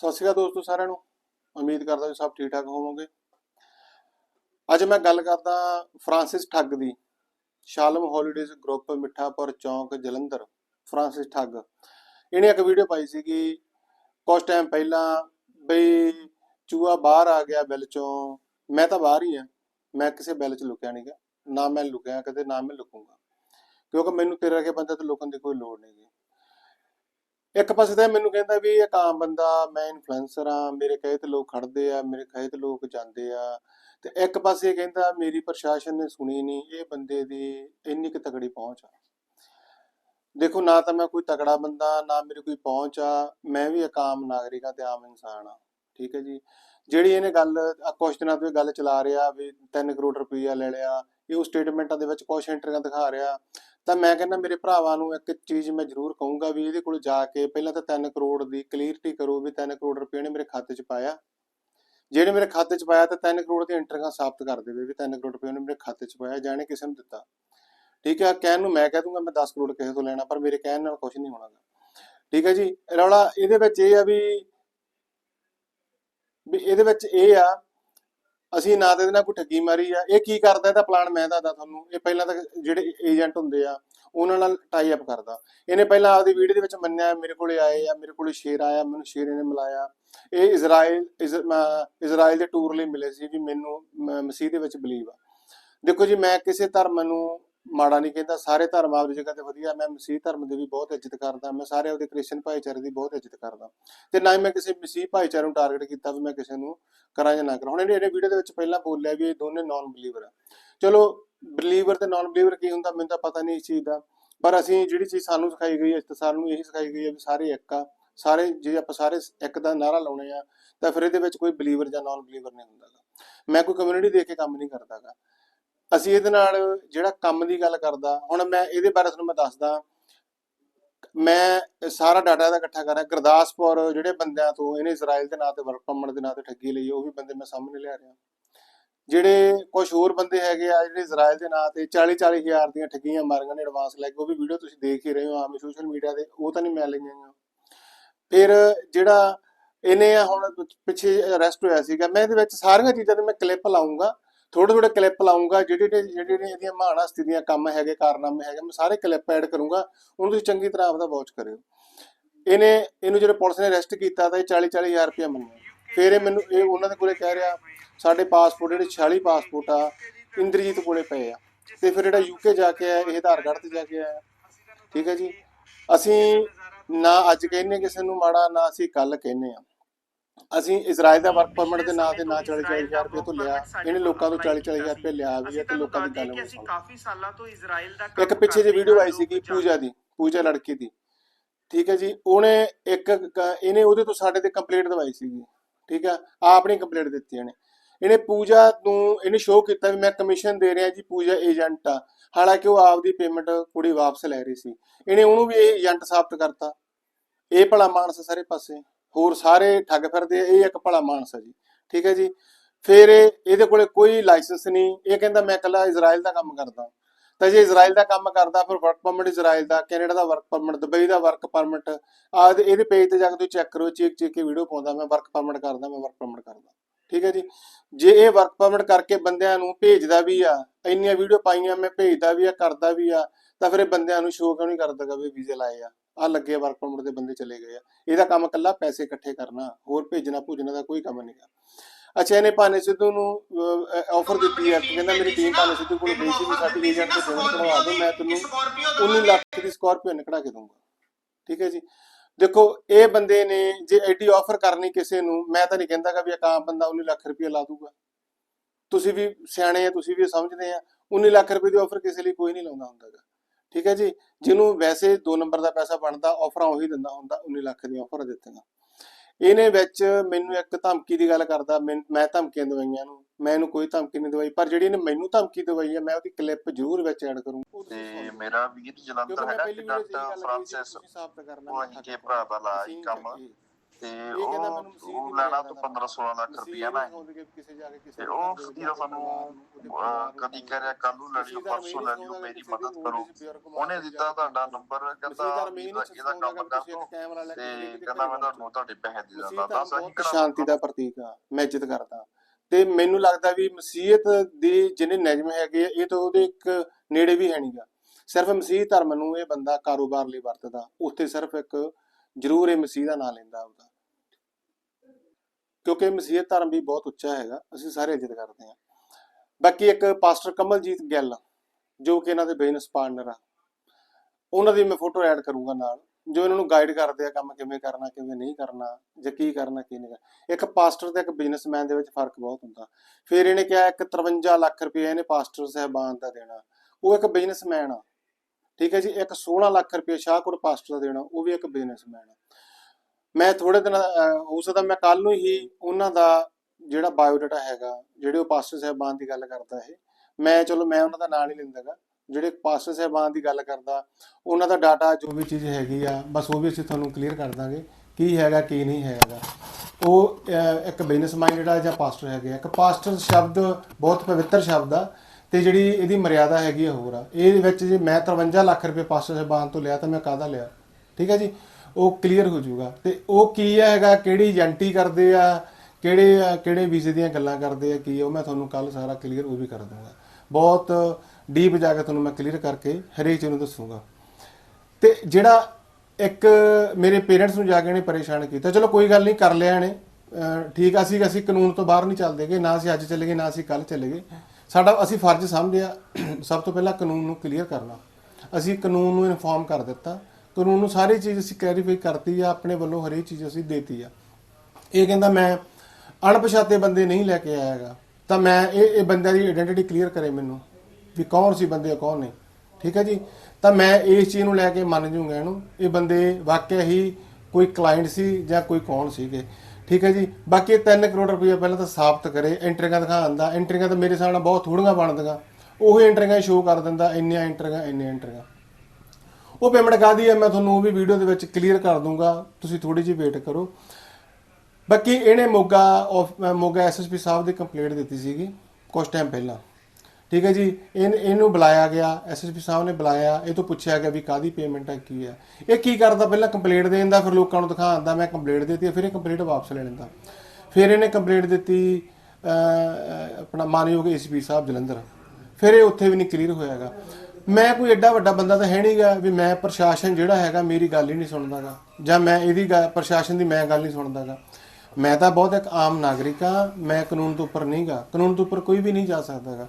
ਸਤਿ ਸ਼੍ਰੀ ਅਕਾਲ ਦੋਸਤੋ ਸਾਰਿਆਂ ਨੂੰ। ਉਮੀਦ ਕਰਦਾ ਵੀ ਸਭ ਠੀਕ ਠਾਕ ਹੋਵੋਗੇ। ਅੱਜ ਮੈਂ ਗੱਲ ਕਰਦਾ ਫਰਾਂਸਿਸ ਠੱਗ ਦੀ। ਸ਼ਾਲਮ ਹੌਲੀਡੇਜ਼ ਗਰੁੱਪ, ਮਿੱਠਾਪੁਰ ਚੌਂਕ, ਜਲੰਧਰ, ਫਰਾਂਸਿਸ ਠੱਗ। ਇਹਨੇ ਇੱਕ ਵੀਡੀਓ ਪਾਈ ਸੀਗੀ ਕੁਝ ਟਾਈਮ ਪਹਿਲਾਂ ਬਈ ਚੂਹਾ ਬਾਹਰ ਆ ਗਿਆ ਬਿੱਲ ਚੋਂ। ਮੈਂ ਤਾਂ ਬਾਹਰ ਹੀ ਆ। ਮੈਂ ਕਿਸੇ ਬਿੱਲ 'ਚ ਲੁਕਿਆ ਨਹੀਂਗਾ ਨਾ ਮੈਂ ਲੁਕਿਆ ਕਦੇ, ਨਾ ਮੈਂ ਲੁਕੂੰਗਾ। ਕਿਉਂਕਿ ਮੈਨੂੰ ਤੇਰੇ ਵਰਗੇ ਬੰਦੇ ਤੋਂ ਲੁਕਣ ਦੀ ਕੋਈ ਲੋੜ ਨਹੀਂਗੀ ਇੱਕ ਪਾਸੇ ਤਾਂ ਮੈਨੂੰ ਕਹਿੰਦਾ ਵੀ ਇਹ ਆਮ ਬੰਦਾ, ਮੈਂ ਇਨਫਲੂਐਂਸਰ ਆ ਮੇਰੇ ਕਹੇ ਤੇ ਲੋਕ ਖੜਦੇ ਆ, ਮੇਰੇ ਕਹੇ ਤੇ ਲੋਕ ਜਾਂਦੇ ਆ। ਤੇ ਇੱਕ ਪਾਸੇ ਕਹਿੰਦਾ ਮੇਰੀ ਪ੍ਰਸ਼ਾਸਨ ਨੇ ਸੁਣੀ ਨਹੀਂ, ਇਹ ਬੰਦੇ ਦੀ ਇੰਨੀ ਕੁ ਤਕੜੀ ਪਹੁੰਚ ਆ। ਦੇਖੋ, ਨਾ ਤਾਂ ਮੈਂ ਕੋਈ ਤਕੜਾ ਬੰਦਾ, ਨਾ ਮੇਰੀ ਕੋਈ ਪਹੁੰਚ ਆ, ਮੈਂ ਵੀ ਇੱਕ ਆਮ ਨਾਗਰਿਕ ਆ ਤੇ ਆਮ ਇਨਸਾਨ ਆ ਠੀਕ ਹੈ ਜੀ। ਜਿਹੜੀ ਇਹਨੇ ਗੱਲ, ਆਹ ਕੁਛ ਦਿਨਾਂ ਤੋਂ ਇਹ ਗੱਲ ਚਲਾ ਰਿਹਾ ਵੀ 3 ਕਰੋੜ ਰੁਪਈਆ ਲੈ ਲਿਆ, ਇਹ ਉਹ ਸਟੇਟਮੈਂਟਾਂ ਦੇ ਵਿੱਚ ਕੁਛ ਐਂਟਰੀਆਂ ਦਿਖਾ ਰਿਹਾ। ਤਾਂ ਮੈਂ ਕਹਿੰਦਾ ਮੇਰੇ ਭਰਾਵਾਂ ਨੂੰ ਇੱਕ ਚੀਜ਼ ਮੈਂ ਜ਼ਰੂਰ ਕਹੂੰਗਾ ਵੀ ਇਹਦੇ ਕੋਲ ਜਾ ਕੇ ਪਹਿਲਾਂ ਤਾਂ 3 ਕਰੋੜ ਦੀ ਕਲੀਅਰਟੀ ਕਰੋ ਵੀ 3 ਕਰੋੜ ਰੁਪਏ ਨੇ ਮੇਰੇ ਖਾਤੇ 'ਚ ਪਾਇਆ। ਜਿਹੜੇ ਮੇਰੇ ਖਾਤੇ 'ਚ ਪਾਇਆ ਤਾਂ 3 ਕਰੋੜ ਦੀ ਐਂਟਰੀਆਂ ਸਾਬਤ ਕਰ ਦੇਵੇ ਵੀ 3 ਕਰੋੜ ਰੁਪਏ ਨੇ ਮੇਰੇ ਖਾਤੇ 'ਚ ਪਾਇਆ ਜਾਣੇ ਕਿਸੇ ਨੂੰ ਦਿੱਤਾ। ਠੀਕ ਹੈ ਕਹਿਣ ਨੂੰ ਮੈਂ ਕਹਿ ਦੂੰਗਾ ਮੈਂ 10 ਕਰੋੜ ਕਿਸੇ ਤੋਂ ਲੈਣਾ, ਪਰ ਮੇਰੇ ਕਹਿਣ ਨਾਲ ਕੁਝ ਨਹੀਂ ਹੋਣਾਗਾ ਠੀਕ ਹੈ ਜੀ, ਰੌਲਾ ਇਹਦੇ ਵਿੱਚ ਇਹ ਆ ਵੀ ਵੀ ਇਹਦੇ ਵਿੱਚ ਇਹ ਆ ਅਸੀਂ ਨਾ ਤੇ ਇਹਦੇ ਨਾਲ ਕੋਈ ਠੱਗੀ ਮਾਰੀ ਆ। ਇਹ ਕੀ ਕਰਦਾ ਇਹਦਾ ਪਲਾਨ ਮੈਂ ਦੱਸਦਾ ਤੁਹਾਨੂੰ। ਇਹ ਪਹਿਲਾਂ ਤਾਂ ਜਿਹੜੇ ਏਜੰਟ ਹੁੰਦੇ ਆ, ਉਹਨਾਂ ਨਾਲ ਟਾਈ ਅਪ ਕਰਦਾ। ਇਹਨੇ ਪਹਿਲਾਂ ਆਪਦੀ ਵੀਡੀਓ ਦੇ ਵਿੱਚ ਮੰਨਿਆ, ਮੇਰੇ ਕੋਲੇ ਆਏ ਆ, ਮੇਰੇ ਕੋਲੇ ਸ਼ੇਰ ਆਇਆ, ਮੈਨੂੰ ਸ਼ੇਰ ਨੇ ਮਿਲਾਇਆ। ਇਹ ਇਜ਼ਰਾਈਲ ਇਜ਼ਰਾਈਲ ਦੇ ਟੂਰ ਲਈ ਮਿਲੇ ਸੀ ਵੀ ਮੈਨੂੰ ਮਸੀਹ ਦੇ ਵਿੱਚ ਬਲੀਵ ਆ। ਦੇਖੋ ਜੀ, ਮੈਂ ਕਿਸੇ ਧਰਮ ਨੂੰ ਮਾੜਾ ਨਹੀਂ ਕਹਿੰਦਾ, ਸਾਰੇ ਧਰਮ ਆਪਦੀ ਜਗ੍ਹਾ ਤੇ ਵਧੀਆ, ਮੈਂ ਮਸੀਹ ਧਰਮ ਦੀ ਵੀ ਬਹੁਤ ਇੱਜ਼ਤ ਕਰਦਾ, ਮੈਂ ਸਾਰੇ ਆਪਦੇ ਕ੍ਰਿਸਚੀਅਨ ਭਾਈਚਾਰੇ ਦੀ ਬਹੁਤ ਇੱਜ਼ਤ ਕਰਦਾ। ਤੇ ਨਾ ਹੀ ਮੈਂ ਕਿਸੇ ਮਸੀਹ ਭਾਈਚਾਰੇ ਨੂੰ ਟਾਰਗੇਟ ਕੀਤਾ ਵੀ ਮੈਂ ਕਿਸੇ ਨੂੰ ਕਰਾਂ ਜਾਂ ਨਾ ਕਰਾਂ। ਹੁਣ ਇਹਨੇ ਵੀਡੀਓ ਦੇ ਵਿੱਚ ਪਹਿਲਾਂ ਬੋਲਿਆ ਵੀ ਇਹ ਦੋਨੇ ਨਾਨ ਬਲੀਵਰ ਆ। ਚਲੋ ਬਲੀਵਰ ਤੇ ਨਾਨ ਬਲੀਵਰ ਕੀ ਹੁੰਦਾ ਮੈਨੂੰ ਤਾਂ ਪਤਾ ਨਹੀਂ ਇਸ ਚੀਜ਼ ਦਾ। ਪਰ ਅਸੀਂ ਜਿਹੜੀ ਚੀਜ਼ ਸਾਨੂੰ ਸਿਖਾਈ ਗਈ ਹੈ ਇਸਤਸਾਰ ਨੂੰ ਇਹੀ ਸਿਖਾਈ ਗਈ ਹੈ ਵੀ ਸਾਰੇ ਇੱਕ ਆ। ਸਾਰੇ, ਜੇ ਆਪਾਂ ਸਾਰੇ ਇੱਕ ਦਾ ਨਾਰਾ ਲਾਉਣੇ ਆ, ਤਾਂ ਫਿਰ ਇਹਦੇ ਵਿੱਚ ਕੋਈ ਬਲੀਵਰ ਜਾਂ ਨਾਨ ਬਲੀਵਰ ਨਹੀਂ ਹੁੰਦਾਗਾ। ਮੈਂ ਕੋਈ ਕਮਿਊਨਿਟੀ ਦੇਖ ਕੇ ਕੰਮ ਨਹੀਂ ਕਰਦਾਗਾ। ਅਸੀਂ ਇਹਦੇ ਨਾਲ ਜਿਹੜਾ ਕੰਮ ਦੀ ਗੱਲ ਕਰਦਾ, ਹੁਣ ਮੈਂ ਇਹਦੇ ਬਾਰੇ ਤੁਹਾਨੂੰ ਮੈਂ ਦੱਸਦਾ। ਮੈਂ ਸਾਰਾ ਡਾਟਾ ਇਹਦਾ ਇਕੱਠਾ ਕਰਿਆ ਗੁਰਦਾਸਪੁਰ ਜਿਹੜੇ ਬੰਦਿਆਂ ਤੋਂ, ਇਹਨੇ ਇਜ਼ਰਾਈਲ ਦੇ ਨਾਂ ਤੇ ਵਰਕ ਪਰਮਿਟ ਦੇ ਨਾਂ ਤੇ ਠੱਗੀ ਲਈ, ਉਹ ਵੀ ਬੰਦੇ ਮੈਂ ਸਾਹਮਣੇ ਲਿਆ ਰਿਹਾ। ਜਿਹੜੇ ਕੁਝ ਹੋਰ ਬੰਦੇ ਹੈਗੇ ਆ, ਜਿਹੜੇ ਇਜ਼ਰਾਈਲ ਦੇ ਨਾਂ ਤੇ 40 40 ਹਜ਼ਾਰ ਦੀਆਂ ਠੱਗੀਆਂ ਮਾਰੀਆਂ ਨੇ ਐਡਵਾਂਸ ਲੈ ਕੇ, ਉਹ ਵੀ ਵੀਡੀਓ ਤੁਸੀਂ ਦੇਖ ਹੀ ਰਹੇ ਹੋ, ਆਮ ਸੋਸ਼ਲ ਮੀਡੀਆ ਤੇ, ਉਹ ਤਾਂ ਨਹੀਂ ਮੈਂ ਲਈਆਂ ਫਿਰ ਜਿਹੜਾ ਇਹਨੇ ਹੁਣ ਪਿੱਛੇ ਅਰੈਸਟ ਹੋਇਆ ਸੀਗਾ, ਮੈਂ ਇਹਦੇ ਵਿੱਚ ਸਾਰੀਆਂ ਚੀਜ਼ਾਂ ਤੇ ਮੈਂ ਕਲਿੱਪ ਲਾਉਂਗਾ ਥੋੜੇ ਥੋੜੇ ਕਲਿੱਪ ਲਾਉਂਗਾ, ਜਿਹੜੇ ਨੇ ਜਿਹੜੇ ਨੇ ਇਹਦੀਆਂ ਮਹਾਨ ਸਥਿਤੀਆਂ, ਕੰਮ ਹੈਗੇ, ਕਾਰਨਾਮੇ ਹੈਗੇ, ਮੈਂ ਸਾਰੇ ਕਲਿੱਪ ਐਡ ਕਰੂੰਗਾ ਉਹਨੂੰ ਤੁਸੀਂ ਚੰਗੀ ਤਰ੍ਹਾਂ ਆਪਦਾ ਵਾਚ ਕਰਿਓ। ਇਹਨੇ, ਇਹਨੂੰ ਜਿਹੜੇ ਪੁਲਿਸ ਨੇ ਅਰੈਸਟ ਕੀਤਾ ਤਾਂ ਇਹ 40 40 ਹਜ਼ਾਰ ਰੁਪਏ ਮੰਗਿਆ ਫਿਰ ਇਹ ਮੈਨੂੰ, ਇਹ ਉਹਨਾਂ ਦੇ ਕੋਲੇ ਕਹਿ ਰਿਹਾ, ਸਾਡੇ ਪਾਸਪੋਰਟ ਜਿਹੜੇ 46 ਪਾਸਪੋਰਟ ਆ, ਇੰਦਰਜੀਤ ਕੋਲੇ ਪਏ ਆ। ਤੇ ਫਿਰ ਜਿਹੜਾ ਯੂਕੇ ਜਾ ਕੇ ਆਇਆ, ਇਹ ਆਧਾਰ ਕਾਰਡ ਤੇ ਜਾ ਕੇ ਆਇਆ। ਠੀਕ ਹੈ ਜੀ? ਅਸੀਂ ਨਾ ਅੱਜ ਕਹਿੰਨੇ ਕਿਸੇ ਨੂੰ ਮਾੜਾ, ਨਾ ਅਸੀਂ ਕੱਲ ਕਹਿੰਨੇ ਆ ਅਸੀਂ ਇਜ਼ਰਾਈਲ ਦਾ ਵਰਕ ਪਰਮਿਟ ਦੇ ਨਾਂ ਤੇ ਨਾ 40 40 ਹਜ਼ਾਰ ਰੁਪਏ ਤੋਂ ਲਿਆ। ਇਹਨੇ ਲੋਕਾਂ ਤੋਂ 40 40 ਹਜ਼ਾਰ ਰੁਪਏ ਲਿਆ ਵੀ ਹੈ ਤੇ ਲੋਕਾਂ ਦੀ ਗੱਲ ਸੁਣਦਾ ਕਾਫੀ ਸਾਲਾਂ ਤੋਂ ਇਜ਼ਰਾਈਲ ਦਾ ਇੱਕ ਪਿੱਛੇ ਜੇ ਵੀਡੀਓ ਆਈ ਸੀਗੀ ਪੂਜਾ ਦੀ ਪੂਜਾ ਲੜਕੀ ਦੀ। ਠੀਕ ਹੈ ਜੀ ਉਹਨੇ ਇੱਕ ਇਹਨੇ ਉਹਦੇ ਤੋਂ ਸਾਡੇ ਤੇ ਕੰਪਲੇਂਟ ਦਵਾਈ ਸੀਗੀ। ਠੀਕ ਆ ਆਪ ਨੇ ਕੰਪਲੇਂਟ ਦਿੱਤੀ ਇਹਨੇ। ਇਹਨੇ ਪੂਜਾ ਨੂੰ ਇਹਨੇ ਸ਼ੋਅ ਕੀਤਾ ਵੀ ਮੈਂ ਕਮਿਸ਼ਨ ਦੇ ਰਿਹਾ ਜੀ ਪੂਜਾ ਏਜੰਟ ਆ। ਹਾਲਾਂਕਿ ਉਹ ਆਪਦੀ ਪੇਮੈਂਟ ਕੁੜੀ ਵਾਪਸ ਲੈ ਰਹੀ ਸੀ। ਇਹਨੇ ਉਹਨੂੰ ਵੀ ਇਹ ਏਜੰਟ ਸਾਬਤ ਕਰਤਾ। ਇਹ ਭਲਾ ਮਾਨਸ ਸਾਰੇ ਪਾਸੇ। ਹੋਰ ਸਾਰੇ ਠੱਗ ਫਿਰਦੇ ਆ, ਇਹ ਇੱਕ ਭਲਾ ਮਾਨਸ ਆ ਜੀ। ਠੀਕ ਹੈ ਜੀ? ਫਿਰ ਇਹਦੇ ਕੋਲੇ ਕੋਈ ਲਾਇਸੈਂਸ ਨਹੀਂ। ਇਹ ਕਹਿੰਦਾ ਮੈਂ ਇਕੱਲਾ ਇਜ਼ਰਾਈਲ ਦਾ ਕੰਮ ਕਰਦਾ। ਤਾਂ ਜੇ ਇਜ਼ਰਾਈਲ ਦਾ ਕੰਮ ਕਰਦਾ ਫਿਰ ਵਰਕ ਪਰਮਿਟ ਇਜ਼ਰਾਈਲ ਦਾ ਕੈਨੇਡਾ ਦਾ ਵਰਕ ਪਰਮਿਟ ਦੁਬਈ ਦਾ ਵਰਕ ਪਰਮਿਟ ਆ ਇਹਦੇ ਪੇਜ ਤੇ ਜਾ ਕੇ ਤੁਸੀਂ ਚੈੱਕ ਕਰੋ ਚੈੱਕ ਚੈੱਕ ਕੇ ਵੀਡੀਓ ਪਾਉਂਦਾ ਮੈਂ ਵਰਕ ਪਰਮਿਟ ਕਰਦਾ ਮੈਂ ਵਰਕ ਪਰਮਿਟ ਕਰਦਾ। ਠੀਕ ਹੈ ਜੀ? ਜੇ ਇਹ ਵਰਕ ਪਰਮਿਟ ਕਰਕੇ ਬੰਦਿਆਂ ਨੂੰ ਭੇਜਦਾ ਵੀ ਆ ਇੰਨੀਆਂ ਵੀਡੀਓ ਪਾਈਆਂ ਮੈਂ ਭੇਜਦਾ ਵੀ ਆ ਕਰਦਾ ਵੀ ਆ ਤਾਂ ਫਿਰ ਇਹ ਬੰਦਿਆਂ ਨੂੰ ਸ਼ੋਅ ਕਿਉਂ ਨਹੀਂ ਕਰਦਾਗਾ ਵੀ ਵੀਜ਼ੇ ਲਾਏ ਆ? ਆ ਲੱਗੇ ਵਰਕ ਪਰਮਿਟ ਦੇ ਬੰਦੇ ਚਲੇ ਗਏ ਆ। ਇਹਦਾ ਕੰਮ ਇਕੱਲਾ ਪੈਸੇ ਇਕੱਠੇ ਕਰਨਾ, ਹੋਰ ਭੇਜਣਾ ਭੁਜਣਾ ਦਾ ਕੋਈ ਕੰਮ ਨਹੀਂਗਾ ਅੱਛਾ, ਇਹਨੇ ਭਾਨੇ ਸਿੱਧੂ ਨੂੰ ਆਫਰ ਦਿੱਤੀ ਹੈ। ਕਹਿੰਦਾ ਮੇਰੀ ਟੀਮ ਭਾਨੇ ਸਿੱਧੂ ਕੋਲ ਗਈ ਸੀ ਸਾਡੀ ਏਜੰਟ ਤੋਂ ਪੇਮੈਂਟ ਕਰਵਾ ਦਿਓ ਮੈਂ ਤੈਨੂੰ 19 ਲੱਖ ਦੀ ਸਕਾਰਪੀਓ ਨਿਕੜਾ ਕੇ ਦਊਂਗਾ। ਠੀਕ ਹੈ ਜੀ? ਦੇਖੋ, ਇਹ ਬੰਦੇ ਨੇ ਜੇ ਐਡੀ ਆਫਰ ਕਰਨੀ ਕਿਸੇ ਨੂੰ, ਮੈਂ ਤਾਂ ਨਹੀਂ ਕਹਿੰਦਾਗਾ ਵੀ ਇੱਕ ਆਮ ਬੰਦਾ 19 ਲੱਖ ਰੁਪਏ ਲਾ ਦੂਗਾ ਤੁਸੀਂ ਵੀ ਸਿਆਣੇ ਆ, ਤੁਸੀਂ ਵੀ ਸਮਝਦੇ ਆ। 19 ਲੱਖ ਰੁਪਏ ਦੀ ਆਫਰ ਕਿਸੇ ਲਈ ਕੋਈ ਨਹੀਂ ਲਾਉਂਦਾ ਹੁੰਦਾਗਾ। ਠੀਕ ਹੈ ਜੀ ਜਿਹਨੂੰ ਵੈਸੇ 2 ਨੰਬਰ ਦਾ ਪੈਸਾ ਬਣਦਾ ਆਫਰਾਂ ਉਹੀ ਦਿੰਦਾ ਹੁੰਦਾ 19 ਲੱਖ ਦੀ ਆਫਰ ਦਿੱਤੀਆਂ ਇਹਨੇ ਵਿੱਚ ਮੈਨੂੰ ਇੱਕ ਧਮਕੀ ਦੀ ਗੱਲ ਕਰਦਾ ਮੈਂ ਧਮਕੀਆਂ ਦਵਾਈਆਂ ਨੂੰ ਮੈਂ ਇਹਨੂੰ ਕੋਈ ਧਮਕੀ ਨਹੀਂ ਦਵਾਈ ਪਰ ਜਿਹੜੀ ਇਹਨੇ ਮੈਨੂੰ ਧਮਕੀ ਦਵਾਈ ਹੈ ਮੈਂ ਉਹਦੀ ਕਲਿੱਪ ਜ਼ਰੂਰ ਵਿੱਚ ਐਡ ਕਰੂੰ ਉਹ ਤੁਸੀਂ ਸੁਣ ਤੇ। ਮੇਰਾ ਵੀਰ ਜਲੰਧਰ ਹੈਗਾ ਡਾਕਟਰ ਫਰਾਂਸਿਸ ਉਹ ਕੇ ਭਰਾ ਦਾ ਲਾ ਅਸੀਂ ਹੀ ਕੰਮ। ਤੇ ਉਹ ਉਹ ਲੈਣਾ ਤੋਂ 15 16 ਲੱਖ ਰੁਪਇਆ ਨਾ। ਤੇ ਉਹ ਫਕੀਰ ਸਾਨੂੰ ਕਦੀ ਕਹਿ ਰਿਹਾ ਕੱਲ ਨੂੰ ਲੈ ਲਿਓ ਮਸੀਤ ਪਰਸੋਂ ਲੈ ਲਿਓ ਮੇਰੀ ਮਦਦ ਕਰੋ। ਉਹਨੇ ਦਿੱਤਾ ਤੁਹਾਡਾ ਨੰਬਰ ਕਹਿੰਦਾ ਇਹਦਾ ਕੰਮ ਕਰ ਦੋ ਤੇ ਕਹਿੰਦਾ ਮੈਂ ਤੁਹਾਨੂੰ ਤੁਹਾਡੇ ਪੈਸੇ ਦੇ ਦਿੰਦਾ। ਦੱਸ ਕਿਹੜਾ ਸ਼ਾਂਤੀ ਦਾ ਪ੍ਰਤੀਕ ਆ ਮੈਂ ਇੱਜ਼ਤ ਕਰਦਾ। ਤੇ ਮੈਨੂੰ ਲੱਗਦਾ ਵੀ ਮਸੀਹਤ ਦੇ ਜਿਹਨੇ ਨਿਯਮ ਹੈਗੇ ਇਹ ਤਾਂ ਉਹਦੇ ਇੱਕ ਨੇੜੇ ਵੀ ਹੈ ਨਹੀਂਗਾ ਸਿਰਫ ਮਸੀਹ ਧਰਮ ਨੂੰ ਇਹ ਬੰਦਾ ਕਾਰੋਬਾਰ ਲਈ ਵਰਤਦਾ ਉੱਥੇ ਸਿਰਫ ਇੱਕ ਜ਼ਰੂਰ ਇਹ ਮਸੀਹ ਦਾ ਨਾਂ ਲੈਂਦਾ ਉਹਦਾ ਕਿਉਂਕਿ ਮਸੀਹਤ ਧਰਮ ਵੀ ਬਹੁਤ ਉੱਚਾ ਹੈਗਾ, ਅਸੀਂ ਸਾਰੇ ਇੱਜ਼ਤ ਕਰਦੇ ਹਾਂ। ਬਾਕੀ ਇੱਕ ਪਾਸਟਰ ਕਮਲਜੀਤ ਗਿੱਲ, ਜੋ ਕਿ ਇਹਨਾਂ ਦੇ ਬਿਜ਼ਨਸ ਪਾਰਟਨਰ ਆ, ਉਹਨਾਂ ਦੀ ਮੈਂ ਫੋਟੋ ਐਡ ਕਰੂੰਗਾ ਨਾਲ, ਜੋ ਇਹਨਾਂ ਨੂੰ ਗਾਈਡ ਕਰਦੇ ਆ ਕੰਮ ਕਿਵੇਂ ਕਰਨਾ, ਕਿਵੇਂ ਨਹੀਂ ਕਰਨਾ, ਜਾਂ ਕੀ ਕਰਨਾ, ਕੀ ਨਹੀਂ ਕਰਨਾ। ਇੱਕ ਪਾਸਟਰ ਤੇ ਇੱਕ ਬਿਜ਼ਨਸਮੈਨ ਦੇ ਵਿੱਚ ਫ਼ਰਕ ਬਹੁਤ ਹੁੰਦਾ। ਫਿਰ ਇਹਨੇ ਕਿਹਾ ਇੱਕ 53 ਲੱਖ ਰੁਪਏ ਇਹਨੇ ਪਾਸਟਰ ਸਾਹਿਬਾਨ ਦਾ ਦੇਣਾ। ਉਹ ਇੱਕ ਬਿਜ਼ਨਸਮੈਨ ਆ, ਠੀਕ ਹੈ ਜੀ? ਇੱਕ 16 ਲੱਖ ਰੁਪਏ ਸ਼ਾਹਕੋਟ ਪਾਸਟਰ ਦਾ ਦੇਣਾ, ਉਹ ਵੀ ਇੱਕ ਬਿਜ਼ਨਸਮੈਨ ਆ। ਮੈਂ ਥੋੜੇ ਦਿਨ ਹੋ ਸਕਦਾ ਮੈਂ ਕੱਲ ਨੂੰ ਹੀ ਉਹਨਾਂ ਦਾ ਜਿਹੜਾ ਬਾਇਓਡਾਟਾ ਹੈਗਾ, ਜਿਹੜੇ ਉਹ ਪਾਸਟਰ ਸਾਹਿਬਾਨ ਦੀ ਗੱਲ ਕਰਦਾ ਹੈ ਮੈਂ ਚਲੋ ਮੈਂ ਉਹਨਾਂ ਦਾ ਨਾਂ ਨਹੀਂ ਲੈਂਦਾਗਾ ਜਿਹੜੇ ਪਾਸਟਰ ਸਾਹਿਬਾਨ ਦੀ ਗੱਲ ਕਰਦਾ, ਉਹਨਾਂ ਦਾ ਡਾਟਾ ਜੋ ਵੀ ਚੀਜ਼ ਹੈਗੀ ਆ, ਬਸ ਉਹ ਵੀ ਅਸੀਂ ਤੁਹਾਨੂੰ ਕਲੀਅਰ ਕਰ ਦਾਂਗੇ ਕੀ ਹੈਗਾ, ਕੀ ਨਹੀਂ ਹੈਗਾ। ਉਹ ਇੱਕ ਬਿਜ਼ਨਸ ਮਾਈਂਡਡ ਆ ਜਾਂ ਪਾਸਟਰ ਹੈਗੇ ਆ? ਇੱਕ ਪਾਸਟਰ ਸ਼ਬਦ ਬਹੁਤ ਪਵਿੱਤਰ ਸ਼ਬਦ ਆ ਤੇ ਜਿਹੜੀ ਇਹਦੀ ਮਰਿਆਦਾ ਹੈਗੀ ਆ ਹੋਰ ਆ। ਇਹ ਵਿੱਚ ਜੇ ਮੈਂ 53 ਲੱਖ ਰੁਪਏ ਪਾਸਟਰ ਸਾਹਿਬਾਨ ਤੋਂ ਲਿਆ ਤਾਂ ਮੈਂ ਕਾਹਦਾ ਲਿਆ? ਠੀਕ ਹੈ ਜੀ? ਉਹ ਕਲੀਅਰ ਹੋ ਜਾਊਗਾ। ਤੇ ਉਹ ਕੀ ਹੈਗਾ ਕਿਹੜੀ ਏਜੰਟੀ ਕਰਦੇ ਆ ਕਿਹੜੇ ਕਿਹੜੇ ਵੀਜ਼ੇ ਦੀਆਂ ਗੱਲਾਂ ਕਰਦੇ ਆ ਕੀ ਆ, ਉਹ ਮੈਂ ਤੁਹਾਨੂੰ ਕੱਲ ਸਾਰਾ ਕਲੀਅਰ ਉਹ ਵੀ ਕਰ ਦੂੰਗਾ ਬਹੁਤ ਡੀਪ ਜਾ ਕੇ ਤੁਹਾਨੂੰ ਮੈਂ ਕਲੀਅਰ ਕਰਕੇ ਹਰੇਕ ਚੀਜ਼ ਨੂੰ ਦੱਸੂਗਾ। ਤੇ ਜਿਹੜਾ ਇੱਕ ਮੇਰੇ ਪੇਰੈਂਟਸ ਨੂੰ ਜਾ ਕੇ ਇਹਨੇ ਪਰੇਸ਼ਾਨ ਕੀਤਾ ਚਲੋ ਕੋਈ ਗੱਲ ਨਹੀਂ ਕਰ ਲਿਆ ਇਹਨੇ। ਠੀਕ ਆ, ਅਸੀਂ ਅਸੀਂ ਕਾਨੂੰਨ ਤੋਂ ਬਾਹਰ ਨਹੀਂ ਚੱਲਦੇਗੇ ਨਾ ਅਸੀਂ ਅੱਜ ਚੱਲੇਗੇ ਨਾ ਅਸੀਂ ਕੱਲ ਚੱਲੇਗੇ ਸਾਡਾ ਅਸੀਂ ਫਰਜ਼ ਸਮਝਿਆ ਸਭ ਤੋਂ ਪਹਿਲਾਂ ਕਾਨੂੰਨ ਨੂੰ ਕਲੀਅਰ ਕਰਨਾ। ਅਸੀਂ ਕਾਨੂੰਨ ਨੂੰ ਇਨਫੋਰਮ ਕਰ ਦਿੱਤਾ। ਕਾਨੂੰਨ ਨੂੰ ਸਾਰੀ ਚੀਜ਼ ਅਸੀਂ ਕਲੈਰੀਫਾਈ ਕਰਤੀ ਆ, ਆਪਣੇ ਵੱਲੋਂ ਹਰੇਕ ਚੀਜ਼ ਅਸੀਂ ਦੇਤੀ ਆ। ਇਹ ਕਹਿੰਦਾ ਮੈਂ ਅਣਪਛਾਤੇ ਬੰਦੇ ਨਹੀਂ ਲੈ ਕੇ ਆਇਆਗਾ ਤਾਂ ਮੈਂ ਇਹ ਇਹ ਬੰਦਿਆਂ ਦੀ ਆਇਡੈਂਟੀਟੀ ਕਲੀਅਰ ਕਰੇ ਮੈਨੂੰ ਵੀ ਕੌਣ ਸੀ ਬੰਦੇ, ਕੌਣ ਨਹੀਂ। ਠੀਕ ਹੈ ਜੀ? ਤਾਂ ਮੈਂ ਇਸ ਚੀਜ਼ ਨੂੰ ਲੈ ਕੇ ਮੰਨ ਜੂੰਗਾ ਇਹਨੂੰ। ਇਹ ਬੰਦੇ ਵਾਕਿਆ ਹੀ ਕੋਈ ਕਲਾਇੰਟ ਸੀ ਜਾਂ ਕੋਈ ਕੌਣ ਸੀਗੇ। ਠੀਕ ਹੈ ਜੀ? ਬਾਕੀ 3 ਕਰੋੜ ਰੁਪਏ ਪਹਿਲਾਂ ਤਾਂ ਸਾਬਤ ਕਰੇ ਐਂਟਰੀਆਂ ਦਿਖਾਉਂਦਾ ਐਂਟਰੀਆਂ ਤਾਂ ਮੇਰੇ ਹਿਸਾਬ ਨਾਲ ਬਹੁਤ ਥੋੜੀਆਂ ਬਣਦੀਆਂ। ਉਹ ਐਂਟਰੀਆਂ ਸ਼ੋਅ ਕਰ ਦਿੰਦਾ, ਇੰਨੀਆਂ ਐਂਟਰੀਆਂ ਇੰਨੀਆਂ ਐਂਟਰੀਆਂ ਉਹ ਪੇਮੈਂਟ ਕਾਦੀ ਹੈ? ਮੈਂ ਤੁਹਾਨੂੰ ਉਹ ਵੀ ਵੀਡੀਓ ਦੇ ਵਿੱਚ ਕਲੀਅਰ ਕਰ ਦੂੰਗਾ ਤੁਸੀਂ ਥੋੜੀ ਜਿਹੀ ਵੇਟ ਕਰੋ। ਬਾਕੀ ਇਹਨੇ Moga of- uh Moga SSP ਸਾਹਿਬ ਦੀ ਕੰਪਲੇਂਟ ਦਿੱਤੀ ਸੀਗੀ ਕੁਝ ਟਾਈਮ ਪਹਿਲਾਂ। ਠੀਕ ਹੈ ਜੀ? ਇਹਨ- ਇਹਨੂੰ ਬੁਲਾਇਆ ਗਿਆ। ਐਸਐਸਪੀ ਸਾਹਿਬ ਨੇ ਬੁਲਾਇਆ। ਇਹ ਤੋਂ ਪੁੱਛਿਆ ਗਿਆ ਵੀ ਕਾਦੀ ਪੇਮੈਂਟ ਹੈ ਕੀ ਹੈ। ਇਹ ਕੀ ਕਰਦਾ? ਪਹਿਲਾਂ ਕੰਪਲੇਂਟ ਦੇ ਦਿੰਦਾ ਫਿਰ ਲੋਕਾਂ ਨੂੰ ਦਿਖਾਉਂਦਾ ਮੈਂ ਕੰਪਲੇਂਟ ਦੇਤੀ ਫਿਰ ਇਹ ਕੰਪਲੇਂਟ ਵਾਪਸ ਲੈ ਲੈਂਦਾ। ਫਿਰ ਇਹਨੇ ਕੰਪਲੇਂਟ ਦਿੱਤੀ ਅਹ, ਅਹ, ਆਪਣਾ ਮਾਨਯੋਗ ਏਸੀਪੀ ਸਾਹਿਬ ਜਲੰਧਰ। ਫਿਰ ਇਹ ਉੱਥੇ ਵੀ ਨਹੀਂ ਕਲੀਅਰ ਹੋਇਆਗਾ। ਮੈਂ ਕੋਈ ਐਡਾ ਵੱਡਾ ਬੰਦਾ ਤਾਂ ਹੈ ਨਹੀਂਗਾ ਵੀ ਮੈਂ ਪ੍ਰਸ਼ਾਸਨ ਜਿਹੜਾ ਹੈਗਾ ਮੇਰੀ ਗੱਲ ਹੀ ਨਹੀਂ ਸੁਣਦਾਗਾ। ਜਾਂ ਮੈਂ ਇਹਦੀ ਗੱਲ- ਪ੍ਰਸ਼ਾਸਨ ਦੀ ਮੈਂ ਗੱਲ ਨਹੀਂ ਸੁਣਦਾਗਾ। ਮੈਂ ਤਾਂ ਬਹੁਤ ਇੱਕ ਆਮ ਨਾਗਰਿਕ ਆ ਮੈਂ ਕਾਨੂੰਨ ਤੋਂ ਉੱਪਰ ਨਹੀਂਗਾ। ਕਾਨੂੰਨ ਤੋਂ ਉੱਪਰ ਕੋਈ ਵੀ ਨਹੀਂ ਜਾ ਸਕਦਾਗਾ।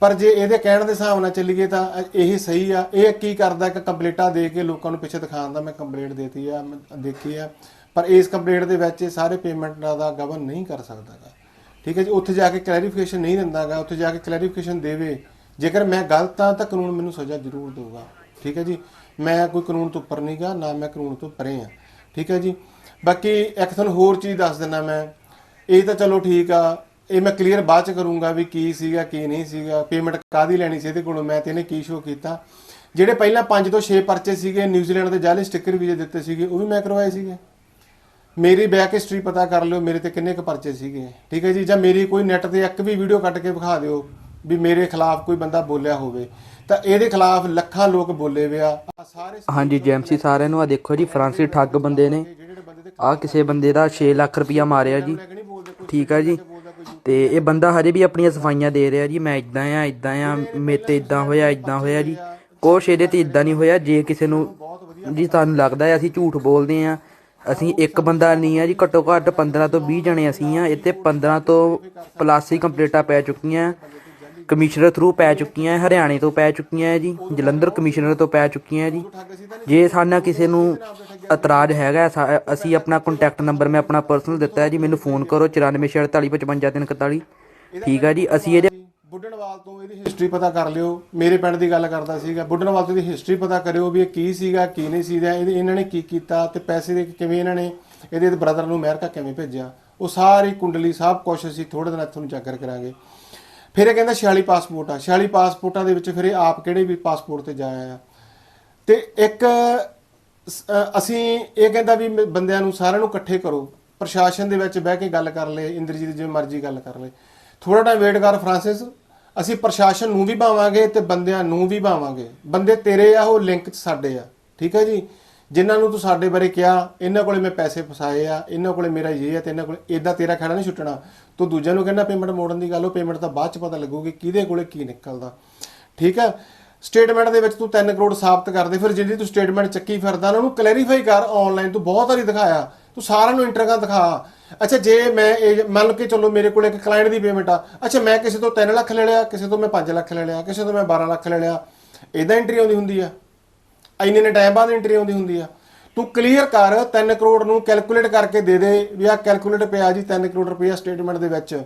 ਪਰ ਜੇ ਇਹਦੇ ਕਹਿਣ ਦੇ ਹਿਸਾਬ ਨਾਲ ਚੱਲੀਏ ਤਾਂ ਇਹ ਸਹੀ ਆ। ਇਹ ਕੀ ਕਰਦਾ ਕਿ ਕੰਪਲੀਟਾਂ ਦੇ ਕੇ ਲੋਕਾਂ ਨੂੰ ਪਿੱਛੇ ਦਿਖਾਉਣ ਦਾ ਮੈਂ ਕੰਪਲੇਂਟ ਦੇਤੀ ਆ, ਮੈਂ ਦੇਖੀ ਆ। ਪਰ ਇਸ ਕੰਪਲੇਂਟ ਦੇ ਵਿੱਚ ਇਹ ਸਾਰੇ ਪੇਮੈਂਟਾਂ ਦਾ ਗਵਨ ਨਹੀਂ ਕਰ ਸਕਦਾਗਾ। ਠੀਕ ਹੈ ਜੀ, ਉੱਥੇ ਜਾ ਕੇ ਕਲੈਰੀਫਿਕੇਸ਼ਨ ਨਹੀਂ ਦਿੰਦਾਗਾ। ਉੱਥੇ ਜਾ ਕੇ ਕਲੈਰੀਫਿਕੇਸ਼ਨ ਦੇਵੇ ਜੇਕਰ ਮੈਂ ਗਲਤ ਹਾਂ ਤਾਂ ਕਾਨੂੰਨ ਮੈਨੂੰ ਸਜ਼ਾ ਜ਼ਰੂਰ ਦੇਊਗਾ। ਠੀਕ ਹੈ ਜੀ? ਮੈਂ ਕੋਈ ਕਾਨੂੰਨ ਤੋਂ ਉੱਪਰ ਨਹੀਂਗਾ, ਨਾ ਮੈਂ ਕਾਨੂੰਨ ਤੋਂ ਪਰੇ ਆ ਠੀਕ ਹੈ ਜੀ? ਬਾਕੀ ਇੱਕ ਤੁਹਾਨੂੰ ਹੋਰ ਚੀਜ਼ ਦੱਸ ਦਿੰਦਾ ਮੈਂ। ਇਹ ਤਾਂ ਚਲੋ ਠੀਕ ਆ। ਇਹ ਮੈਂ ਕਲੀਅਰ ਬਾਅਦ ਚ ਕਰੂੰਗਾ ਵੀ ਕੀ ਸੀਗਾ, ਕੀ ਨਹੀਂ ਸੀਗਾ। ਪੇਮੈਂਟ ਕਾਦੀ ਲੈਣੀ ਸੀ ਇਹਦੇ ਕੋਲੋਂ? ਮੈਂ ਤੇ ਇਹਨੇ ਕੀ ਸ਼ੋ ਕੀਤਾ? ਜਿਹੜੇ ਪਹਿਲਾਂ 5 ਤੋਂ 6 ਪਰਚੇ ਸੀਗੇ, ਨਿਊਜ਼ੀਲੈਂਡ ਦੇ ਜਾਲੀ ਸਟicker ਵੀਜ਼ੇ ਦਿੱਤੇ ਸੀਗੇ, ਉਹ ਵੀ ਮੈਂ ਕਰਵਾਏ ਸੀਗੇ। ਮੇਰੀ ਬੈਕ ਹਿਸਟਰੀ ਪਤਾ ਕਰ ਲਿਓ, ਮੇਰੇ ਤੇ ਕਿੰਨੇ ਕੁ ਪਰਚੇ ਸੀਗੇ। ਠੀਕ ਹੈ ਜੀ? ਜਾਂ ਮੇਰੀ ਕੋਈ ਨੈਟ ਤੇ ਇੱਕ ਵੀ ਵੀਡੀਓ ਕੱਟ ਕੇ ਵਿਖਾ ਦਿਓ। ਵੀ ਮੇਰੇ ਖਿਲਾਫ ਕੋਈ ਬੰਦਾ ਬੋਲਿਆ ਹੋਵੇ ਤਾਂ ਇਹਦੇ ਖਿਲਾਫ ਲੱਖਾਂ ਲੋਕ ਬੋਲੇ ਵੇ ਆ। ਸਾਰੇ ਹਾਂਜੀ ਜੈਮਸੀ ਸਾਰਿਆਂ ਨੂੰ ਆ ਦੇਖੋ ਜੀ ਫਰਾਂਸੀ ਠੱਗ ਬੰਦੇ ਨੇ। ਆ ਕਿਸੇ ਬੰਦੇ ਦਾ 6 ਲੱਖ ਰੁਪਇਆ ਮਾਰਿਆ ਜੀ। ਠੀਕ ਆ ਜੀ। ਤੇ ਇਹ ਬੰਦਾ ਹਜੇ ਵੀ ਆਪਣੀਆਂ ਸਫਾਈਆਂ ਦੇ ਰਿਹਾ ਜੀ ਮੈਂ ਇਦਾਂ ਆ ਇਦਾਂ ਆ ਮੇਰੇ ਤੇ ਇਦਾਂ ਹੋਇਆ ਇਦਾਂ ਹੋਇਆ ਜੀ। ਕੁਛ ਇਹਦੇ ਤੇ ਇਦਾਂ ਨਹੀਂ ਹੋਇਆ ਜੇ ਕਿਸੇ ਨੂੰ ਜੀ ਤੁਹਾਨੂੰ ਲੱਗਦਾ ਹੈ ਅਸੀਂ ਝੂਠ ਬੋਲਦੇ ਆ ਅਸੀਂ ਇੱਕ ਬੰਦਾ ਨਹੀਂ ਆ ਜੀ ਘੱਟੋ ਘੱਟ 15 ਤੋਂ 20 ਜਣੇ ਅਸੀਂ ਆ ਇੱਥੇ 15 ਤੋਂ ਪਲੱਸ ਕੰਪਲੀਟਾਂ ਪੈ ਚੁੱਕੀਆਂ। ਕਮਿਸ਼ਨਰ ਥਰੂ ਪੈ ਚੁੱਕੀਆਂ ਹਰਿਆਣੇ ਤੋਂ ਪੈ ਚੁੱਕੀਆਂ ਹੈ ਜੀ, ਜਲੰਧਰ ਕਮਿਸ਼ਨਰ ਤੋਂ ਪੈ ਚੁੱਕੀਆਂ ਹੈ ਜੀ। ਜੇ ਸਾਡਾ ਕਿਸੇ ਨੂੰ ਇਤਰਾਜ਼ ਹੈਗਾ ਅਸੀਂ ਆਪਣਾ ਕੰਟੈਕਟ ਨੰਬਰ ਮੈਂ ਆਪਣਾ ਪਰਸਨਲ ਦਿੱਤਾ ਹੈ ਜੀ, ਮੈਨੂੰ ਫੋਨ ਕਰੋ 9446455341 ਠੀਕ ਹੈ ਜੀ, ਅਸੀਂ ਇਹਦੇ ਬੁੱਢਣਵਾਲ ਤੋਂ ਇਹਦੀ ਹਿਸਟਰੀ ਪਤਾ ਕਰ ਲਿਓ। ਮੇਰੇ ਪਿੰਡ ਦੀ ਗੱਲ ਕਰਦਾ ਸੀਗਾ, ਬੁੱਢਣਵਾਲ ਤੋਂ ਇਹਦੀ ਹਿਸਟਰੀ ਪਤਾ ਕਰਿਓ ਵੀ ਇਹ ਕੀ ਸੀਗਾ, ਕੀ ਨਹੀਂ ਸੀਗਾ, ਇਹਦੇ, ਇਹਨਾਂ ਨੇ ਕੀ ਕੀਤਾ ਤੇ ਪੈਸੇ ਦੇ ਕਿਵੇਂ ਇਹਨਾਂ ਨੇ ਇਹਦੇ ਬ੍ਰਦਰ ਨੂੰ ਅਮਰੀਕਾ ਕਿਵੇਂ ਭੇਜਿਆ। ਉਹ ਸਾਰੀ ਕੁੰਡਲੀ ਸਭ ਕੁਝ ਅਸੀਂ ਥੋੜੇ ਦਿਨਾਂ 'ਚ ਤੁਹਾਨੂੰ ਜਾਗਰ ਕਰਾਂਗੇ। ਫਿਰ ਇਹ ਕਹਿੰਦਾ 46 ਪਾਸਪੋਰਟ ਆ 46 ਪਾਸਪੋਰਟਾਂ ਦੇ ਵਿੱਚ ਫਿਰ ਇਹ ਆਪ ਕਿਹੜੇ ਵੀ ਪਾਸਪੋਰਟ ਤੇ ਜਾਇਆ ਆ ਤੇ ਇੱਕ ਅਸੀਂ ਇਹ ਕਹਿੰਦਾ ਵੀ ਮ- ਬੰਦਿਆਂ ਨੂੰ ਸਾਰਿਆਂ ਨੂੰ ਇਕੱਠੇ ਕਰੋ, ਪ੍ਰਸ਼ਾਸਨ ਦੇ ਵਿੱਚ ਬਹਿ ਕੇ ਗੱਲ ਕਰ ਲਏ, ਇੰਦਰਜੀਤ ਜਿਵੇਂ ਮਰਜ਼ੀ ਗੱਲ ਕਰ ਲਏ। ਥੋੜਾ ਟਾਈਮ ਵੇਟ ਕਰ ਫਰਾਂਸਿਸ, ਅਸੀਂ ਪ੍ਰਸ਼ਾਸਨ ਨੂੰ ਵੀ ਭਾਵਾਂਗੇ ਤੇ ਬੰਦਿਆਂ ਨੂੰ ਵੀ ਭਾਵਾਂਗੇ। ਬੰਦੇ ਤੇਰੇ ਆ, ਉਹ ਲਿੰਕ 'ਚ ਸਾਡੇ ਆ, ਠੀਕ ਹੈ ਜੀ? ਜਿਨ੍ਹਾਂ ਨੂੰ ਤੂੰ ਸਾਡੇ ਬਾਰੇ ਕਿਹਾ, ਇਹਨਾਂ ਕੋਲੇ ਮੈਂ ਪੈਸੇ ਫਸਾਏ ਆ, ਇਹਨਾਂ ਕੋਲੇ ਮੇਰਾ ਇਹ ਆ ਤੇ ਇਹਨਾਂ ਕੋਲੇ ਇਦਾਂ ਤੇਰਾ ਖੜਾ ਨਹੀਂ ਛੁੱਟਣਾ। ਤੂੰ ਦੂਜਿਆਂ ਨੂੰ ਕਹਿੰਦਾ ਪੇਮੈਂਟ ਮੋੜਨ ਦੀ ਗੱਲ, ਉਹ ਪੇਮੈਂਟ ਤਾਂ ਬਾਅਦ ਚ ਪਤਾ ਲੱਗੂਗੀ ਕਿਹਦੇ ਕੋਲੇ ਕੀ ਨਿਕਲਦਾ। ਠੀਕ ਹੈ ਸਟੇਟਮੈਂਟ ਦੇ ਵਿੱਚ ਤੂੰ 3 ਕਰੋੜ ਸਾਬਤ ਕਰਦੇ ਫਿਰ ਜਿਹੜੀ ਤੂੰ ਸਟੇਟਮੈਂਟ ਚੱਕੀ ਫਿਰਦਾ ਨਾ, ਉਹਨੂੰ ਕਲੈਰੀਫਾਈ ਕਰ ਆਨਲਾਈਨ ਤੂੰ ਬਹੁਤ ਵਾਰੀ ਦਿਖਾਇਆ। ਤੂੰ ਸਾਰਿਆਂ ਨੂੰ ਇੰਟਰਗਾ ਦਿਖਾ। ਅੱਛਾ, ਜੇ ਮੈਂ ਇਹ ਮੰਨ ਕੇ ਚੱਲੋ ਮੇਰੇ ਕੋਲ ਇੱਕ ਕਲਾਇੰਟ ਦੀ ਪੇਮੈਂਟ ਆ, ਅੱਛਾ, ਮੈਂ ਕਿਸੇ ਤੋਂ 3 ਲੱਖ ਲੈ ਲਿਆ, ਕਿਸੇ ਤੋਂ ਮੈਂ 5 ਲੱਖ ਲੈ ਲਿਆ, ਕਿਸੇ ਤੋਂ ਮੈਂ 12 ਲੱਖ ਲੈ ਲਿਆ। ਇਦਾਂ ਐਂਟਰੀ ਆਉਂਦੀ ਹੁੰਦੀ ਆ। ਇੰਨੇ ਨੇ ਟਾਈਮ ਬਾਅਦ ਐਂਟਰੀ ਆਉਂਦੀ ਹੁੰਦੀ ਆ। ਤੂੰ ਕਲੀਅਰ ਕਰ 3 ਕਰੋੜ ਨੂੰ ਕੈਲਕੂਲੇਟ ਕਰਕੇ ਦੇ ਦੇ ਵੀ ਆ ਕੈਲਕੂਲੇਟ ਪਿਆ ਜੀ 3 ਕਰੋੜ ਰੁਪਇਆ ਸਟੇਟਮੈਂਟ ਦੇ ਵਿੱਚ।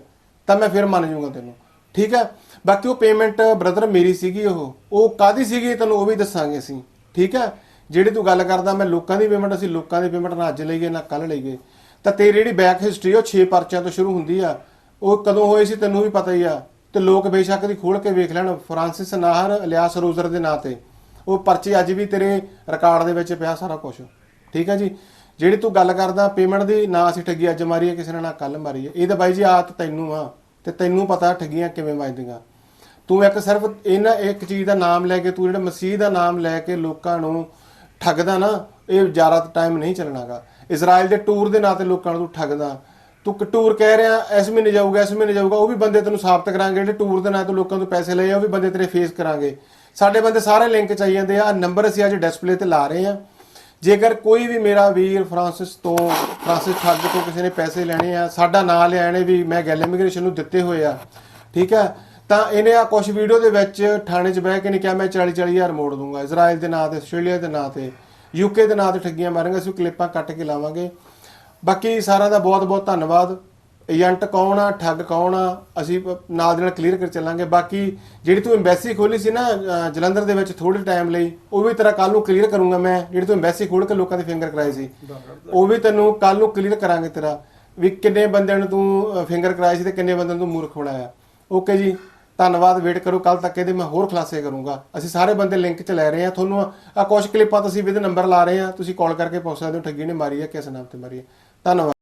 ਤਾਂ ਮੈਂ ਫਿਰ ਮੰਨ ਜਾਊਂਗਾ ਤੈਨੂੰ। ਠੀਕ ਹੈ ਬਾਕੀ ਉਹ ਪੇਮੈਂਟ ਬ੍ਰਦਰ ਮੇਰੀ ਸੀਗੀ ਉਹ। ਉਹ ਕਾਦੀ ਸੀਗੀ ਤੈਨੂੰ ਉਹ ਵੀ ਦੱਸਾਂਗੇ ਅਸੀਂ। ਠੀਕ ਹੈ ਜਿਹੜੀ ਤੂੰ ਗੱਲ ਕਰਦਾ, ਮੈਂ ਲੋਕਾਂ ਦੀ ਪੇਮੈਂਟ ਅਸੀਂ ਲੋਕਾਂ ਦੀ ਪੇਮੈਂਟ ਨਾ ਅੱਜ ਲਈਏ, ਨਾ ਕੱਲ ਲਈਏ। ਤਾਂ ਤੇਰੀ ਜਿਹੜੀ ਬੈਕ ਹਿਸਟਰੀ ਉਹ 6 ਪਰਚਿਆਂ ਤੋਂ ਸ਼ੁਰੂ ਹੁੰਦੀ ਆ। ਉਹ ਕਦੋਂ ਹੋਏ ਸੀ, ਤੈਨੂੰ ਵੀ ਪਤਾ ਹੀ ਆ। ਤੇ ਲੋਕ ਬੇਸ਼ੱਕ ਦੀ ਖੋਲ ਕੇ ਵੇਖ ਲੈਣ, ਫਰਾਂਸਿਸ ਨਾਹਰ, ਅਲਿਆਸ ਰੋਜ਼ਰ ਦੇ ਨਾਂ ਤੇ। ਉਹ ਪਰਚੀ ਅੱਜ ਵੀ ਤੇਰੇ ਰਿਕਾਰਡ ਦੇ ਵਿੱਚ ਪਿਆ ਸਾਰਾ ਕੁਝ ਠੀਕ ਹੈ ਜੀ? ਜਿਹੜੀ ਤੂੰ ਗੱਲ ਕਰਦਾ ਪੇਮੈਂਟ ਦੀ, ਨਾ ਅਸੀਂ ਠੱਗੀ ਅੱਜ ਮਾਰੀ ਹੈ ਕਿਸੇ ਨੇ ਨਾ ਕੱਲ ਮਾਰੀ ਹੈ ਇਹ ਤਾਂ ਬਾਈ ਜੀ ਆਦਤ ਤੈਨੂੰ ਆ, ਤੇ ਤੈਨੂੰ ਪਤਾ ਠੱਗੀਆਂ ਕਿਵੇਂ ਵੱਜਦੀਆਂ। ਤੂੰ ਇੱਕ ਸਿਰਫ ਇਹਨਾਂ ਇੱਕ ਚੀਜ਼ ਦਾ ਨਾਮ ਲੈ ਕੇ, ਤੂੰ ਜਿਹੜਾ ਮਸੀਹ ਦਾ ਨਾਮ ਲੈ ਕੇ ਲੋਕਾਂ ਨੂੰ ਠੱਗਦਾ ਨਾ, ਇਹ ਜ਼ਿਆਦਾ ਟਾਈਮ ਨਹੀਂ ਚੱਲਣਾਗਾ। ਇਜ਼ਰਾਈਲ ਦੇ ਟੂਰ ਦੇ ਨਾਂ ਤੇ ਲੋਕਾਂ ਨੂੰ ਤੂੰ ਠੱਗਦਾ। ਤੂੰ ਟੂਰ ਕਹਿ ਰਿਹਾ, ਇਸ ਮਹੀਨੇ ਜਾਊਗਾ, ਇਸ ਮਹੀਨੇ ਜਾਊਗਾ, ਉਹ ਵੀ ਬੰਦੇ ਤੈਨੂੰ ਸਾਬਤ ਕਰਾਂਗੇ, ਜਿਹੜੇ ਟੂਰ ਦੇ ਨਾਂ ਤੇ ਲੋਕਾਂ ਤੋਂ ਪੈਸੇ ਲਏ ਆ, ਉਹ ਵੀ ਬੰਦੇ ਤੇਰੇ ਫੇਸ ਕਰਾਂਗੇ। ਸਾਡੇ ਬੰਦੇ ਸਾਰੇ ਲਿੰਕ 'ਚ ਆਈ ਜਾਂਦੇ ਆ। ਨੰਬਰ ਅਸੀਂ ਅੱਜ ਡਿਸਪਲੇ ਤੇ ਲਾ ਰਹੇ ਆ। ਜੇਕਰ ਕੋਈ ਵੀ ਮੇਰਾ ਵੀਰ ਫਰਾਂਸਿਸ ਤੋਂ ਫਰਾਂਸਿਸ ਠੱਗ ਤੋਂ ਕਿਸੇ ਨੇ ਪੈਸੇ ਲੈਣੇ ਆ, ਸਾਡਾ ਨਾਂ ਲਿਆ ਵੀ ਮੈਂ ਗੱਲ ਇਮੀਗ੍ਰੇਸ਼ਨ ਨੂੰ ਦਿੱਤੇ ਹੋਏ ਆ। ਠੀਕ ਆ? ਤਾਂ ਇਹਨੇ ਆ ਕੁਝ ਵੀਡੀਓ ਦੇ ਵਿੱਚ ਥਾਣੇ 'ਚ ਬਹਿ ਕੇ ਨੇ ਕਿਹਾ, ਮੈਂ 40 40 ਹਜ਼ਾਰ ਮੋੜ ਦੂੰਗਾ। ਇਜ਼ਰਾਈਲ ਦੇ ਨਾਂ ਤੇ, ਆਸਟ੍ਰੇਲੀਆ ਦੇ ਨਾਂ ਤੇ ਯੂਕੇ ਦੇ ਨਾਂ ਤੇ ਠੱਗੀਆਂ ਮਾਰਾਂਗੇ। ਅਸੀਂ ਕਲਿੱਪਾਂ ਕੱਟ ਕੇ ਲਾਵਾਂਗੇ। ਬਾਕੀ ਸਾਰਿਆਂ ਦਾ ਬਹੁਤ ਬਹੁਤ ਧੰਨਵਾਦ। ਏਜੰਟ ਕੌਣ ਆ, ਠੱਗ ਕੌਣ ਆ, ਅਸੀਂ ਨਾਲ ਦੇ ਨਾਲ ਕਲੀਅਰ ਕਰ ਚੱਲਾਂਗੇ। ਬਾਕੀ ਜਿਹੜੀ ਤੂੰ ਐਮਬੈਸੀ ਖੋਲੀ ਸੀ ਨਾ ਜਲੰਧਰ ਦੇ ਵਿੱਚ ਥੋੜੇ ਟਾਈਮ ਲਈ, ਉਹ ਵੀ ਤੇਰਾ ਕੱਲ ਨੂੰ ਕਲੀਅਰ ਕਰੂੰਗਾ ਮੈਂ। ਜਿਹੜੀ ਤੂੰ ਐਮਬੈਸੀ ਖੋਲ ਕੇ ਲੋਕਾਂ ਦੇ ਫਿੰਗਰ ਕਰਾਏ ਸੀ, ਉਹ ਵੀ ਤੈਨੂੰ ਕੱਲ ਨੂੰ ਕਲੀਅਰ ਕਰਾਂਗੇ ਤੇਰਾ। ਵੀ ਕਿੰਨੇ ਬੰਦਿਆਂ ਨੂੰ ਤੂੰ ਫਿੰਗਰ ਕਰਾਏ ਸੀ ਤੇ ਕਿੰਨੇ ਬੰਦਿਆਂ ਨੂੰ ਤੂੰ ਮੂਰਖ ਬਣਾਇਆ। ਓਕੇ ਜੀ, ਧੰਨਵਾਦ ਵੇਟ ਕਰੋ ਕੱਲ ਤੱਕ ਇਹਦੇ ਮੈਂ ਹੋਰ ਖੁਲਾਸੇ ਕਰੂੰਗਾ। ਅਸੀਂ ਸਾਰੇ ਬੰਦੇ ਲਿੰਕ 'ਚ ਲੈ ਰਹੇ ਹਾਂ। ਤੁਹਾਨੂੰ ਆ ਕੁਝ ਕਲਿੱਪਾਂ ਤੁਸੀਂ ਵੀ ਇਹਦੇ ਨੰਬਰ ਲਾ ਰਹੇ ਹਾਂ। ਤੁਸੀਂ ਕਾਲ ਕਰਕੇ ਪੁੱਛ ਸਕਦੇ ਹੋ, ਠੱਗੀ ਨੇ ਮਾਰੀ ਹੈ ਕਿਸ ਨਾਮ ਤੇ ਮਾਰੀ ਹੈ ਧੰਨਵਾਦ।